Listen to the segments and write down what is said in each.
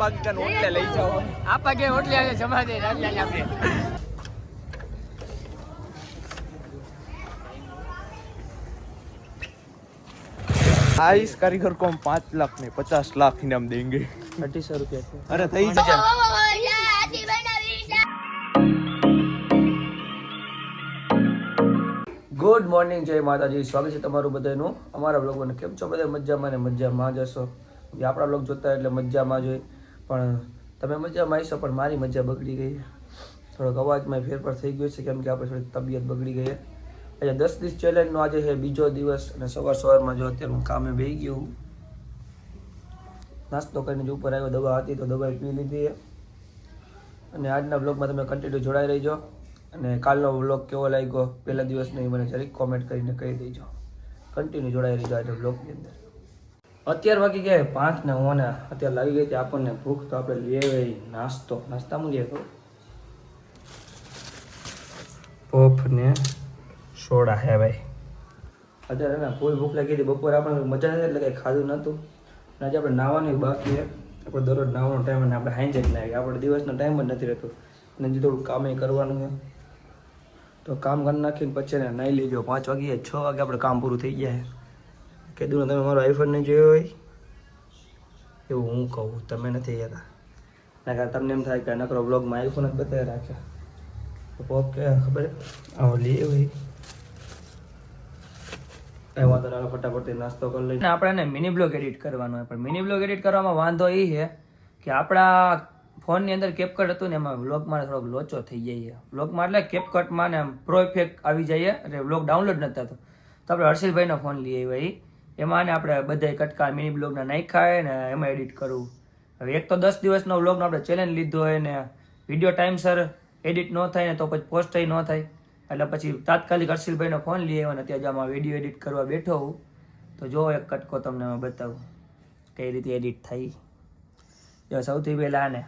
પગ કારીગર કો પાંચ લાખ ને 50 લાખ ઇનામ દેંગે. 2800 રૂપિયા અરે થઈ જાય. ગુડ મોર્નિંગ જય માતાજી. સ્વાગત છે તમારું બધાનું. અમારા બ્લોગમાં કેમ છો? બધા મજામાં ને મજામાં જ હશો? જે આપણા બ્લોગ જોતા એટલે મજામાં જોઈ પણ તમે મજામાં આવીશો પણ મારી મજા બગડી ગઈ થોડોક અવાજમાં ફેરફાર થઈ ગયો છે, કેમ કે આપણે થોડીક તબિયત બગડી ગઈ આજે દસ દિવસ ચેલેન્જનો આજે છે, બીજો દિવસ. અને સવાર સવારમાં જો અત્યારે હું કામે બેહી ગયો હું. નાસ્તો કરીને ઉપર આવ્યો, દવા હતી તો દવા પી લીધી અને આજના બ્લોગમાં તમે કન્ટિન્યુ જોડાઈ રહીજો. અને કાલનો બ્લોગ કેવો લાગ્યો? પહેલા દિવસનો એ મને જરીક કોમેન્ટ કરીને કહી દેજો. કન્ટિન્યુ જોડાઈ રહીજો આજે બ્લોગની અંદર. અત્યાર વાગી ગયા પાંચ ને હું ને અત્યારે લાગી ગઈ હતી આપણને ભૂખ તો આપણે લઈ નાસ્તો. નાસ્તામાં લઈએ તો પોફ ને સોડા હે ભાઈ. અત્યારે ને ફૂલ ભૂખ લાગી હતી. બપોરે આપણે મજા નથી એટલે કંઈ ખાધું નહોતું. અને આજે આપણે નાવાનું બાકી છે. આપણે દરરોજ નાવાનો ટાઈમ અને આપણે હાંજે જ નાખીએ આપણે દિવસનો ટાઈમ જ નથી રહેતો. અને જે થોડું કામે કરવાનું છે. તો કામ કરી નાખીને પછી એને નાહી લેજો. પાંચ વાગે છ વાગે આપણે કામ પૂરું થઈ ગયા છે કીધું તમે મારો આઈફોન નહીં જોયો હોય? એવું હું કહું, તમે નથી જતા. ના કારણ તમને એમ થાય કે નકરો બ્લોગમાં આઈફોન જ બતાવી રાખ્યા. પોપ કે, ખબર? આવો લઈએ ભાઈ. ફટાફટ નાસ્તો કરી લઈએ. આપણે મિની બ્લોગ એડિટ કરવાનો હોય, પણ મિની બ્લોગ એડિટ કરવામાં વાંધો એ છે કે આપણા ફોનની અંદર કેપકટ હતું ને એમાં વ્લોગમાં થોડોક લોચો થઈ જાય વ્લોગમાં એટલે કેપકટમાં ને પ્રો ઇફેક્ટ આવી જાય એટલે વ્લોગ ડાઉનલોડ નથી થતો. તો આપણે હર્ષિલભાઈનો ફોન લઈએ ભાઈ. એમાં ને આપણે બધા કટકા મિની બ્લોગના નાખ્યા ને એમાં એડિટ કરવું હવે એક તો દસ દિવસનો વ્લોગનો આપણે ચેલેન્જ લીધો હોય ને વીડિયો ટાઈમસર એડિટ ન થાય ને તો પછી પોસ્ટ ન થાય. એટલે પછી તાત્કાલિક હર્ષિલભાઈનો ફોન લઈ આવ્યો ને અત્યારે આમાં વીડિયો એડિટ કરવા બેઠો હું, તો જો એક કટકો તમને બતાવું. કઈ રીતે એડિટ થાય. સૌથી પહેલાં આને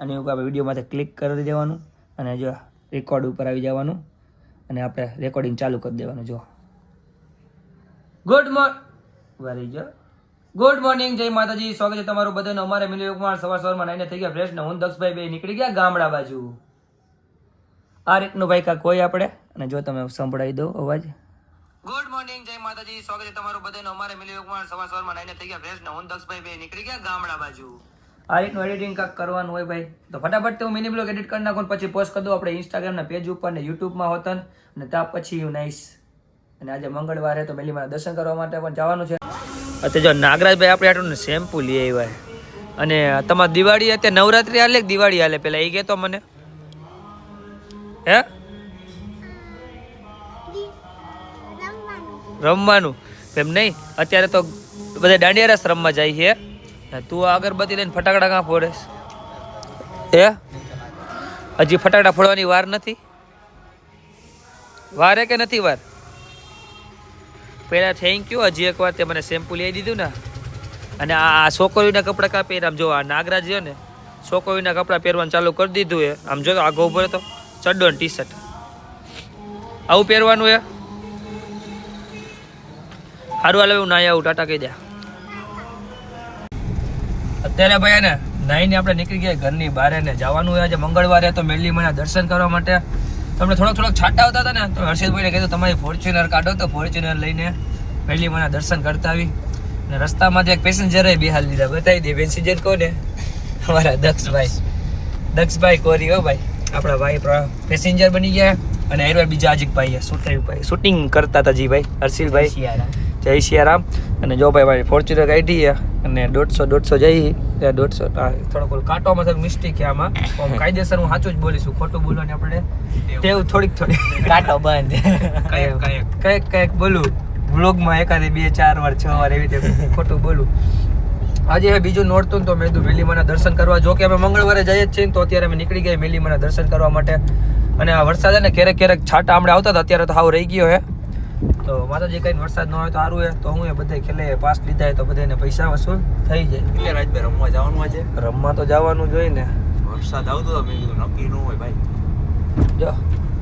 અને એવું આપણે વિડીયોમાંથી ક્લિક કરી દેવાનું અને જો રેકોર્ડ ઉપર આવી જવાનું અને આપણે રેકોર્ડિંગ ચાલુ કરી દેવાનું જો. ગુડ મોર્નિંગ વેરી જો ગુડ મોર્નિંગ જય માતાજી. સ્વાગત છે તમારું બધાનું. અમારે મિલી કુમાર સવાર સવારમાં નાઈને થઈ ગયા ફ્રેશ ને હું દક્ષભાઈ બે નીકળી ગયા ગામડા બાજુ. આ રીતનું ભાઈ કાંઈક હોય આપણે? અને જો તમે સંભળાવી દો અવાજ. ગુડ મોર્નિંગ જય માતાજી. સ્વાગત છે તમારું બધાનું. અમારે મિલી કુમાર સવાર સવારમાં નાઈને થઈ ગયા ફ્રેશ ને હું દક્ષભાઈ બે નીકળી ગયા ગામડા બાજુ. આ રીતનું એડિટિંગ કાંક કરવાનું હોય ભાઈ. તો ફટાફટ હું મિની બ્લોગ એડિટ કરી નાખું પછી પોસ્ટ કરી દઉં આપણે ઇન્સ્ટાગ્રામના પેજ ઉપર ને યુટ્યુબમાં હોતન. અને ત્યાં પછી હું નાઈશ અને આજે મંગળવારે તો મેલી મારા દર્શન કરવા માટે પણ જવાનું છે. અત્યારે જો નાગરાજભાઈ આપણે આટલું શેમ્પુ લઈ આવ્યા અને તમારે દિવાળી અત્યારે નવરાત્રી હાલે કે દિવાળી હાલે? પેલા એ કહેતો મને. હે? રમવાનું. એમ નહીં? અત્યારે તો બધા દાંડિયા રસ રમવા જાય છે. તું અગરબત્તી લઈને ફટાકડા કાં ફોડેશ એ હજી ફટાકડા ફોડવાની વાર નથી? વારે કે નથી વાર? પહેલાં થેન્ક યુ હજી એકવાર તે મને શેમ્પુ લઈ દીધું ને. અને આ છોકરીઓના કપડાં કાપી આમ જો, આ નાગરાજ છે ને છોકરીઓના કપડાં પહેરવાનું ચાલુ કરી દીધું એ આમ જો, આગો ઊભો તો ચડ્ડો ટી શર્ટ આવું પહેરવાનું એ સારું, હાલ હું નાઈ આવું. ટાટા કહી દે. અત્યારે ભાઈ ને નાઈને આપણે નીકળી ગયા ઘરની બહાર ને જવાનું આજે મંગળવારે, તો મેલી મને દર્શન કરવા માટે. તમને થોડોક થોડોક છાંટા આવતા હતા ને, તો હર્ષિતભાઈને કીધું, તમારી ફોર્ચ્યુનર કાઢો તો ફોર્ચ્યુનર લઈને મેલી મને દર્શન કરતા આવી. અને રસ્તામાં જે એક પેસેન્જર બેહાલ લીધા, બતાવી દે પેસેન્જર કોને અમારા દક્ષભાઈ. દક્ષભાઈ કોરી હો ભાઈ. આપણા ભાઈ પેસેન્જર બની ગયા. અને એરવાર બીજા અજીકભાઈ શૂટિંગ ભાઈ શૂટિંગ કરતા હતા જી ભાઈ, હર્ષિલભાઈ. જય સિયારામ. અને જો ભાઈ ભાઈ ફોર્ચ્યુનર કાઢી અને દોઢસો દોઢસો જઈ ત્યાં દોઢસો થોડોક કાંટોમાં થોડુંક મિસ્ટેક આમાં. કાયદેસર હું સાચું જ બોલીશું ખોટું બોલવાની આપણે ટેવ થોડીક થોડીક. કાંટો બંધ. કંઈક કંઈક બોલું. વ્લોગમાં એકાદે બે ચાર વાર છ વાર એવી રીતે ખોટું બોલું. આજે હે બીજું નોડતું તો મેં કીધું મેલીમાના દર્શન કરવા. જો કે અમે મંગળવારે જઈએ જ છીએ ને તો અત્યારે અમે નીકળી ગયા મેલીમાના દર્શન કરવા માટે. અને આ વરસાદ ને ક્યારેક ક્યારેક છાંટા હમણાં આવતા હતા અત્યારે તો હાવ રહી ગયો હે તો માતાજી કઈ વરસાદ ન હોય તો સારું હે તો હું એ બધે ખેલે પાસ લીધા તો બધાને પૈસા વસૂલ થઈ જાય. એટલે રાજભાઈ રમવા જવાનું આજે? રમવા તો જવાનું જોઈએ ને. વરસાદ આવતો હતો મેં કીધું નક્કી ન હોય ભાઈ. જો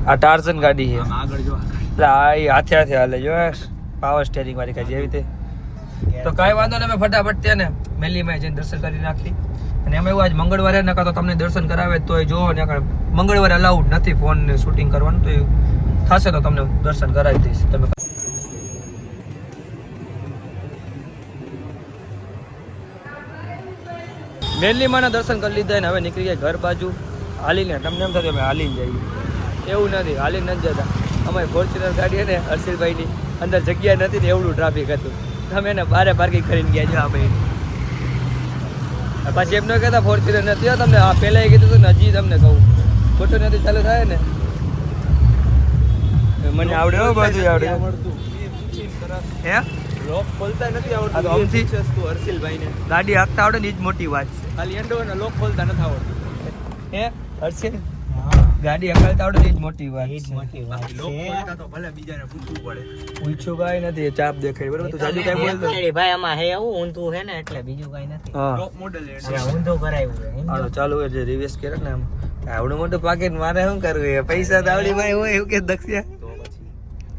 આ ટાર્ઝન ગાડી છે. આગળ જો એટલે આ હાથે હાથે હાલે જો પાવર સ્ટેરિંગ વાળી કાંઈ જેવી રીતે. તો કાંઈ વાંધો નહીં અમે ફટાફટ ત્યાં ને મેલીમાં જઈને દર્શન કરી નાખી અને એમાં એવું આજ મંગળવારે નકા તો તમને દર્શન કરાવે તો એ જોવો ને આગળ મંગળવારે અલાઉડ નથી ફોન શૂટિંગ કરવાનું તો એ થશે તો તમને દર્શન કરાવી દઈશ. તમે મેલીમાના દર્શન કરી લીધા ને હવે નીકળી ગયા ઘર બાજુ. હાલીને તમને એમ થતું અમે હાલીને જઈએ. એવું નથી હાલીને નથી જતા. અમારી ફોર્ચ્યુનર ગાડી ને હર્ષિલભાઈની અંદર જગ્યા નથી ને એવડું ટ્રાફિક હતું. તમે એને બારે પાર્કિંગ કરીને ગયા છો આ ભાઈ પાછી એમ ન કહેતા ફોર્ચ્યુનર નથી. તમને આ પહેલાં એ કીધું હતું ને હજી તમને કહું. ખોટું નથી ચાલુ થાય ને? મને આવડે બધું આવડે હે? લોક ખોલતા નથી આવડતું. એ પૂછેસ તું હર્ષિલભાઈને. ગાડી હાંકતા આવડે ને એ જ મોટી વાત છે. ખાલી એન્ડો ને લોક ખોલતા નથી આવડતું. હે હર્ષિલ? ગાડી હકાલતા આવડે એ જ મોટી વાત છે. લોક ખોલતા તો ભલે બીજાને પૂછવું પડે. પૂછ્યું કાઈ નથી એ ચાપ દેખાય બરાબર તો જાજુ કાઈ બોલતો. ભાઈ આમાં હે એવું ઊંધું હે ને એટલે બીજું કઈ નથી. લોક મોડલ ત્યાં ઊંધું કરાયું હાલો ચાલુ હોય જે રિવેસ કરે ને આમ. આવડું મોટું પાકેટ મારે શું કરવું પૈસા તો આવડી ભાઈ હોય એવું કે દક્ષ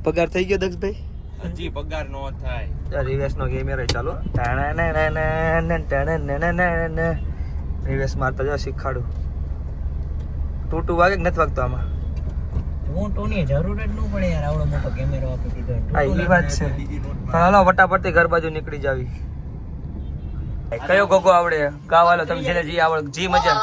પગાર થઈ ગયો દક્ષભાઈ? હજી પગાર નો થાય. રિવેસ નો કેમેરો ચાલો. રિવેસ મારતા જો શીખાડું. ટુ ટુ વાગે કે નથી વાગતો આમાં? હું ટોની જરૂર જ ન પડે યાર આવડો મોટો કેમેરો આપી દીધો હા એ વાત છે. પણ હાલો ફટાફટથી ઘર બાજુ નીકળી જાવી. કયો ગોગો આવડે? ગાવાલો તમે જેને જી આવડે જી મજા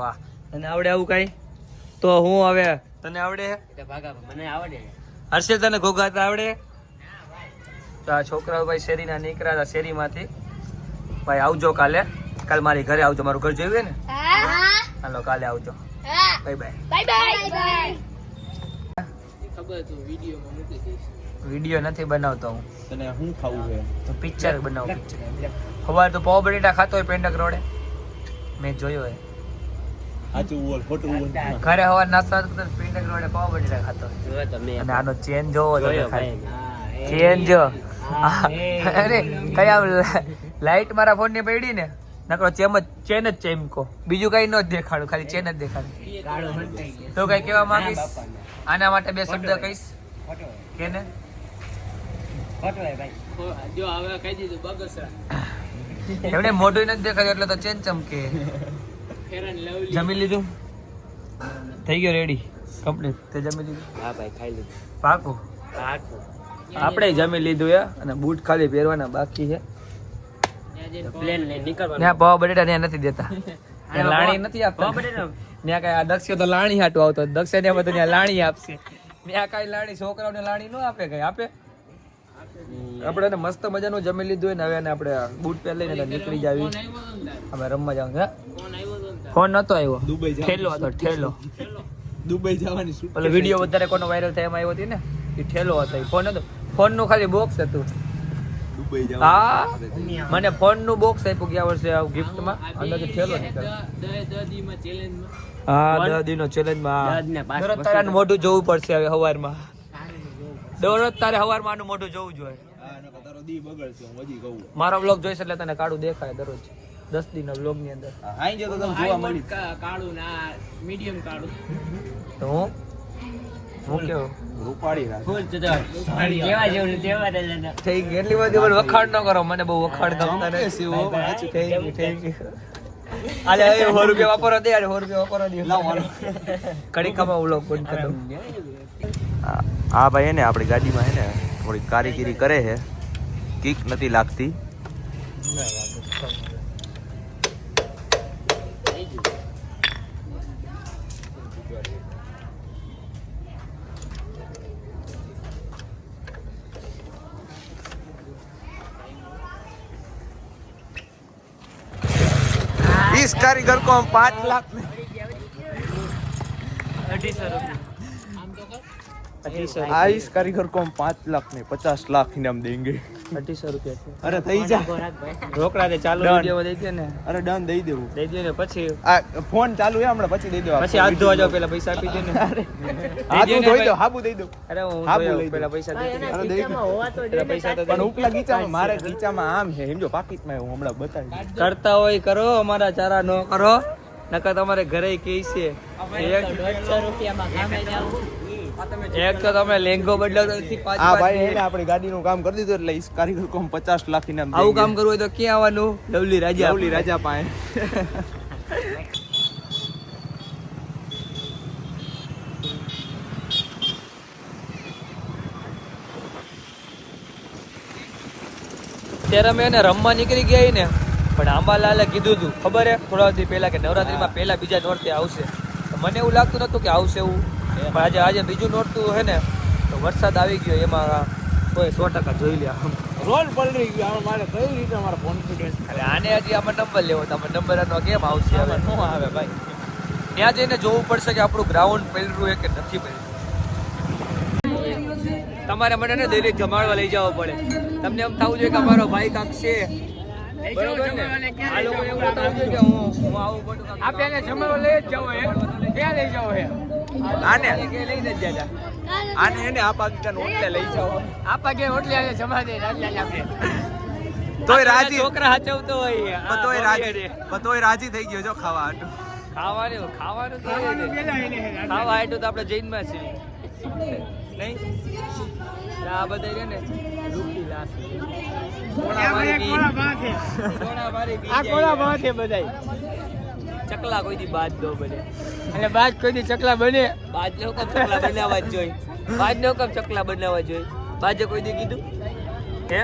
વાહ. તને આવડે આવું કઈ? તો હું હવે તને આવડે? મને આવડે. હર્ષિલ તને ઘોઘાતા આવડે? તો આ છોકરાઓ ભાઈ શેરીના નીકળ્યા હતા શેરીમાંથી. ભાઈ આવજો કાલે. કાલ મારી ઘરે આવજો. મારું ઘર જોયું ને? હાલો કાલે આવજો. Bye bye bye bye video નથી બનાવતો હું. તને શું ખાવું છે? તો પિક્ચર બનાવું પિક્ચર. ખબર તો પાવ બટેટા ખાતો હોય પેન્ડક રોડે. મેં જોયો હોય સાચું બોલ ખોટું બોલ. ઘરે હવા નાસ્તા કરતો હોય, રોડે પાવ બટેટા ખાતો હોય. અને આનો ચેન જોવો તો ચેન જો અરે કઈ લાઈટ મારા ફોનની પડી ને નકરો ચેમ જ ચેન જ ચેમકો બીજું કઈ ન જ દેખાડું ખાલી ચેન જ દેખાડું. તો કઈ કેવા માંગીશ? આના માટે બે શબ્દ કહીશ? કેને? એમને મોઢું નથી દેખાડ્યું એટલે તો ચેન ચમકે. જમી લીધું? થઈ ગયો રેડી કમ્પ્લીટ તે જમી લીધું. હા ભાઈ ખાઈ લીધું. પાકું? આપણે જમી લીધું એ અને બૂટ ખાલી પહેરવાના બાકી છે. પ્લેન લઈને નીકળવાનું. ત્યાં પાવ બટેટા ત્યાં નથી દેતા. લાણી નથી આપતા. ત્યાં કઈ આ દક્ષ તો લાણી હાટું આવતો દક્ષ ને બધું ત્યાં લાણી આપશે. ત્યાં કઈ લાણી છોકરાઓને લાણી ન આપે કઈ? આપે? આપણે મસ્ત મજાનું જમી લીધું હોય ને હવે એને આપણે બૂટ પહેર નીકળી જાવી. અમે રમવા જાવ હે. ફોન નતો આવ્યો. દુબઈ ઠેલો હતો ઠેલો. દુબઈ જવાની શું પેલો વીડિયો વધારે કોનો વાયરલ થાય એમાં આવ્યો હતી ને એ ઠેલો હતો એ ફોન હતો. ફોનનું ખાલી બોક્સ હતું. દુબઈ હા? મને ફોનનું બોક્સ આપ્યું ગયા વર્ષે ગિફ્ટમાં અંદર ઠેલો નીકળ્યો. હા દસ નો ચેલેન્જમાં દરરોજ તારે મોઢું જોવું પડશે હવે હવારમાં. દરરોજ તારે હવારમાં આનું મોઢું જોવું જોઈએ હા નકર તારો દી બગડશે હું હજી કહું. મારો બ્લોગ જોઈશ એટલે તને કાળું દેખાય દરરોજ. દસ દિન બ્લોગની અંદર હાઈ જો તો તમે જોવા મળી. તો હું? હું કેવો? રૂપાળી રાખ. જેવા જેવું તેવા જ થઈ ગઈ એટલી બધી પણ વખાણ ન કરો મને બહુ વખાણ ગમતા નથી. હો. થઈ ગયું થઈ ગયું. આલે એ સો રૂપિયા વાપરો દે સો રૂપિયા વાપરો દે. લાવ હાલો. કડી ખામાં વ્લોગ બંધ કરી આ ભાઈ ને આપણી ગાડીમાં હે ને થોડી કારીગીરી કરે છે. કિક નથી લાગતી. વિચારી કર કો પાંચ લાખ અઢીસો આઈસ કારીગર કો પાંચ લાખ ને પચાસ લાખ ઇનામ દેંગે. ફોન ચાલુ હે હમણાં પછી દઈ દેવા. પછી હાથ પેલા પૈસા આપી ને. હાથ ધોઈ દઈ દો અરે પેલા પૈસા પૈસા તો પણ આમ છે. સમજો પાકીટમાં હમણાં બતાવી કરતા હોય કરો અમારા ચારા નો કરો. નકર તમારે ઘરે કે છે એક તો તમે લેંગો બદલાવતો નથી પાંચ આ પાંચ ભાઈ એને આપણી ગાડીનું કામ કરી દીધું એટલે ઈ કારીગર કોમ પચાસ લાખ ઇનામ આવું કામ કરવું હોય તો ક્યાં આવવાનું? લવલી રાજા લવલી રાજા પાસે. ત્યારે અમે એને રમવા નીકળી ગયા ને. પણ આંબાલાલે કીધું હતું ખબર હે? થોડા પેલા પહેલા કે નવરાત્રીમાં પહેલા બીજા નોરતે આવશે. મને એવું લાગતું નતું કે આવશે એવું. પણ આજે આજે બીજું નોરતું હે ને તો વરસાદ આવી ગયો એમાં કોઈ સો ટકા જોઈ લ્યા. રોલ પલળી ગયો આમાં મારે કઈ રીતે મારા કોન્ફિડન્સ એટલે આને હજી આમાં નંબર લેવો તમે નંબર આનો કેમ આવશે હવે? નો આવે ભાઈ. ત્યાં જઈને જોવું પડશે કે આપણું ગ્રાઉન્ડ પહેલું છે કે નથી પહેલું તમારે મને ને દરેક જમાડવા લઈ જવો પડે. તમને એમ થવું જોઈએ કે અમારો ભાઈ કાંક છે. આ લોકો એવું બતાવવું જોઈએ કે હું હું આવું બધું આપણે જમાડવા લઈ જ જવો હે. ક્યાં લઈ જવો હે? આને? લઈને જ જાજા આને એને આ પાકિસ્તાન ઓટલે લઈ જાઓ. આ કે હોટલે આવે જમા દે રાજા આપણે. તોય રાજી. છોકરા હાચવતો હોય પણ તોય રાજી. પણ તોય રાજી થઈ ગયો જો ખાવા હાટુ. ખાવાનું ખાવાનું. ખાવા હાટું તો આપણે જૈનમાં છીએ. નહીં? આ બધા છે ને રૂપી લાસ. કોણા મારી કોણા મારી આ કોણા ભાત બધાય. ચકલા કોઈ દી બાદ દો બને. અને બાદ કોઈ દી ચકલા બને? બાદ નો કપ ચકલા બનાવવા જ જોઈ બાદ નો કપ ચકલા બનાવવા જોઈ બાજે કોઈ દી કીધું? હે?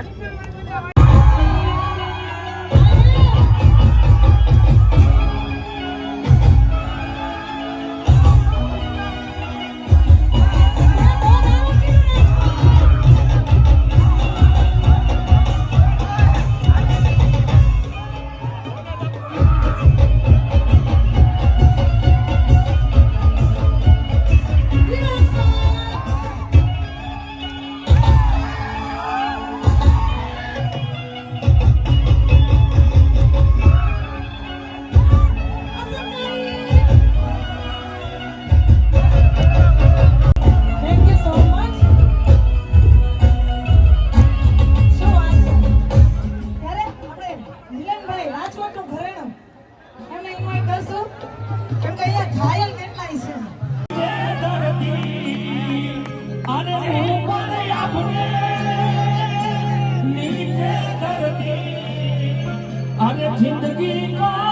બધા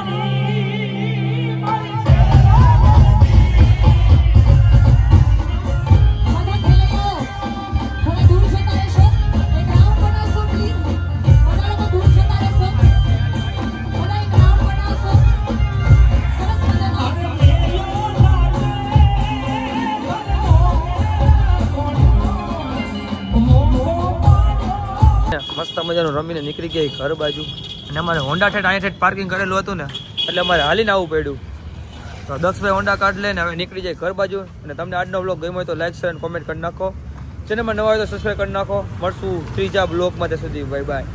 મજાનું રમીને નીકળી ગયા ઘર બાજુ. અને અમારે હોન્ડા ઠેઠ અહીંયા ઠેઠ પાર્કિંગ કરેલું હતું ને. એટલે અમારે હાલીને આવવું પડ્યું. તો દક્ષભાઈ હોન્ડા કાર્ડ લઈને હવે નીકળી જાય ઘર બાજુ. અને તમને આજનો બ્લોગ ગમ્યો હોય તો લાઈક શેર અને કોમેન્ટ કરી નાખો. ચેનલમાં નવા હોય તો સબસ્ક્રાઈબ કરી નાખો. મળશું ત્રીજા બ્લોગમાં ત્યાં સુધી. Bye bye